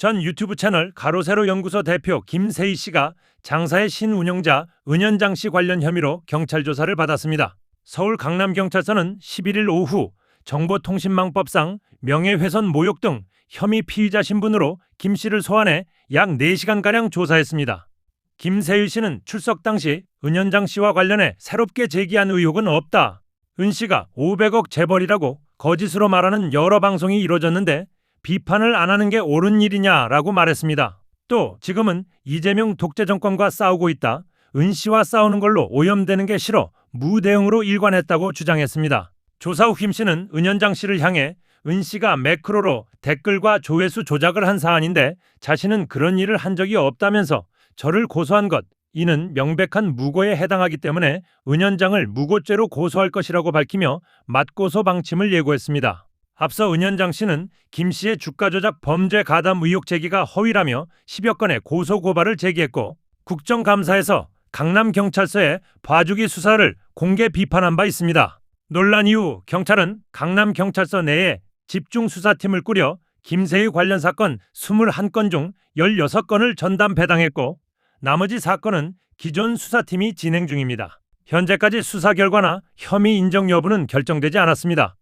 전 유튜브 채널 가로세로 연구소 대표 김세희 씨가 장사의 신운영자 은현장 씨 관련 혐의로 경찰 조사를 받았습니다. 서울 강남경찰서는 11일 오후 정보통신망법상 명예훼손 모욕 등 혐의 피의자 신분으로 김 씨를 소환해 약 4시간가량 조사했습니다. 김세희 씨는 출석 당시 은현장 씨와 관련해 새롭게 제기한 의혹은 없다. 은 씨가 500억 재벌이라고 거짓으로 말하는 여러 방송이 이뤄졌는데 비판을 안 하는 게 옳은 일이냐라고 말했습니다. 또 지금은 이재명 독재 정권과 싸우고 있다. 은 씨와 싸우는 걸로 오염되는 게 싫어 무대응으로 일관했다고 주장했습니다. 조사 후 김 씨는 은현장 씨를 향해 은 씨가 매크로로 댓글과 조회수 조작을 한 사안인데 자신은 그런 일을 한 적이 없다면서 저를 고소한 것 이는 명백한 무고에 해당하기 때문에 은현장을 무고죄로 고소할 것이라고 밝히며 맞고소 방침을 예고했습니다. 앞서 은현장 씨는 김 씨의 주가 조작 범죄 가담 의혹 제기가 허위라며 10여 건의 고소 고발을 제기했고 국정감사에서 강남경찰서의 봐주기 수사를 공개 비판한 바 있습니다. 논란 이후 경찰은 강남경찰서 내에 집중수사팀을 꾸려 김세희 관련 사건 21건 중 16건을 전담 배당했고 나머지 사건은 기존 수사팀이 진행 중입니다. 현재까지 수사 결과나 혐의 인정 여부는 결정되지 않았습니다.